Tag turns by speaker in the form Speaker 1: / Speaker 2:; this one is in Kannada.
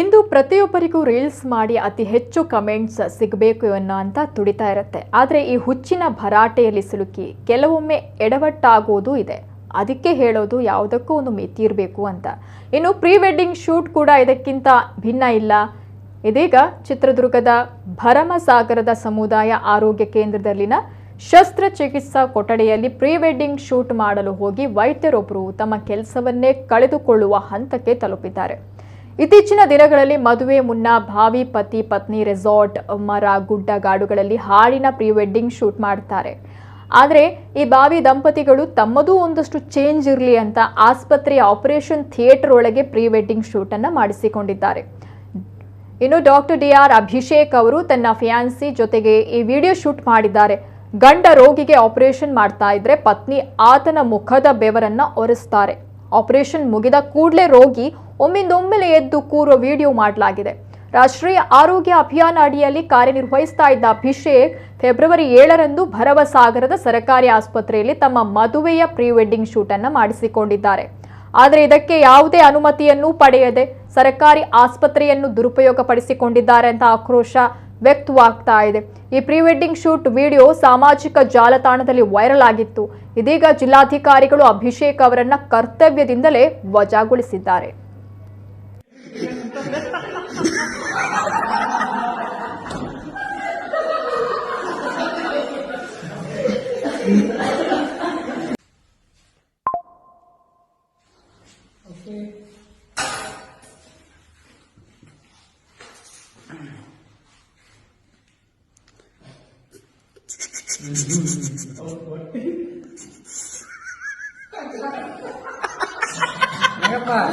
Speaker 1: ಇಂದು ಪ್ರತಿಯೊಬ್ಬರಿಗೂ ರೀಲ್ಸ್ ಮಾಡಿ ಅತಿ ಹೆಚ್ಚು ಕಮೆಂಟ್ಸ್ ಸಿಗಬೇಕು ಅನ್ನೋ ಅಂತ ತುಡಿತಾ ಇರುತ್ತೆ. ಆದರೆ ಈ ಹುಚ್ಚಿನ ಭರಾಟೆಯಲ್ಲಿ ಸಿಲುಕಿ ಕೆಲವೊಮ್ಮೆ ಎಡವಟ್ಟಾಗೋದು ಇದೆ. ಅದಕ್ಕೆ ಹೇಳೋದು ಯಾವುದಕ್ಕೂ ಒಂದು ಮಿತಿ ಇರಬೇಕು ಅಂತ. ಇನ್ನು ಪ್ರೀ ವೆಡ್ಡಿಂಗ್ ಶೂಟ್ ಕೂಡ ಇದಕ್ಕಿಂತ ಭಿನ್ನ ಇಲ್ಲ. ಇದೀಗ ಚಿತ್ರದುರ್ಗದ ಭರಮಸಾಗರದ ಸಮುದಾಯ ಆರೋಗ್ಯ ಕೇಂದ್ರದಲ್ಲಿನ ಶಸ್ತ್ರಚಿಕಿತ್ಸಾ ಕೊಠಡಿಯಲ್ಲಿ ಪ್ರೀ ವೆಡ್ಡಿಂಗ್ ಶೂಟ್ ಮಾಡಲು ಹೋಗಿ ವೈದ್ಯರೊಬ್ಬರು ತಮ್ಮ ಕೆಲಸವನ್ನೇ ಕಳೆದುಕೊಳ್ಳುವ ಹಂತಕ್ಕೆ ತಲುಪಿದ್ದಾರೆ. ಇತ್ತೀಚಿನ ದಿನಗಳಲ್ಲಿ ಮದುವೆ ಮುನ್ನ ಭಾವಿ ಪತಿ ಪತ್ನಿ ರೆಸಾರ್ಟ್, ಮರ, ಗುಡ್ಡ ಗಾಡುಗಳಲ್ಲಿ ಹಾಡಿನ ಪ್ರೀ ವೆಡ್ಡಿಂಗ್ ಶೂಟ್ ಮಾಡ್ತಾರೆ. ಆದರೆ ಈ ಭಾವಿ ದಂಪತಿಗಳು ತಮ್ಮದೂ ಒಂದಷ್ಟು ಚೇಂಜ್ ಇರಲಿ ಅಂತ ಆಸ್ಪತ್ರೆಯ ಆಪರೇಷನ್ ಥಿಯೇಟರ್ ಒಳಗೆ ಪ್ರೀ ವೆಡ್ಡಿಂಗ್ ಶೂಟನ್ನು ಮಾಡಿಸಿಕೊಂಡಿದ್ದಾರೆ. ಇನ್ನು ಡಾಕ್ಟರ್ ಡಿ ಆರ್ ಅಭಿಷೇಕ್ ಅವರು ತನ್ನ ಫಿಯಾನ್ಸಿ ಜೊತೆಗೆ ಈ ವಿಡಿಯೋ ಶೂಟ್ ಮಾಡಿದ್ದಾರೆ. ಗಂಡ ರೋಗಿಗೆ ಆಪರೇಷನ್ ಮಾಡ್ತಾ ಇದ್ರೆ ಪತ್ನಿ ಆತನ ಮುಖದ ಬೆವರನ್ನು ಒರೆಸ್ತಾರೆ. ಆಪರೇಷನ್ ಮುಗಿದ ಕೂಡಲೇ ರೋಗಿ ಒಮ್ಮಿಂದೊಮ್ಮೆಲೆ ಎದ್ದು ಕೂರೋ ವಿಡಿಯೋ ಮಾಡಲಾಗಿದೆ. ರಾಷ್ಟ್ರೀಯ ಆರೋಗ್ಯ ಅಭಿಯಾನ ಅಡಿಯಲ್ಲಿ ಕಾರ್ಯನಿರ್ವಹಿಸ್ತಾ ಇದ್ದ ಅಭಿಷೇಕ್ ಫೆಬ್ರವರಿ ಏಳರಂದು ಭರವಸಾಗರದ ಸರ್ಕಾರಿ ಆಸ್ಪತ್ರೆಯಲ್ಲಿ ತಮ್ಮ ಮದುವೆಯ ಪ್ರೀ ವೆಡ್ಡಿಂಗ್ ಶೂಟ್ ಮಾಡಿಸಿಕೊಂಡಿದ್ದಾರೆ. ಆದರೆ ಇದಕ್ಕೆ ಯಾವುದೇ ಅನುಮತಿಯನ್ನು ಪಡೆಯದೆ ಸರ್ಕಾರಿ ಆಸ್ಪತ್ರೆಯನ್ನು ದುರುಪಯೋಗಪಡಿಸಿಕೊಂಡಿದ್ದಾರೆ ಅಂತ ಆಕ್ರೋಶ ವ್ಯಕ್ತವಾಗ್ತಾ ಇದೆ. ಈ ಪ್ರೀ ವೆಡ್ಡಿಂಗ್ ಶೂಟ್ ವಿಡಿಯೋ ಸಾಮಾಜಿಕ ಜಾಲತಾಣದಲ್ಲಿ ವೈರಲ್ ಆಗಿತ್ತು. ಇದೀಗ ಜಿಲ್ಲಾಧಿಕಾರಿಗಳು ಅಭಿಷೇಕ್ ಅವರನ್ನ ಕರ್ತವ್ಯದಿಂದಲೇ ವಜಾಗೊಳಿಸಿದ್ದಾರೆ. Oke, Kenapa?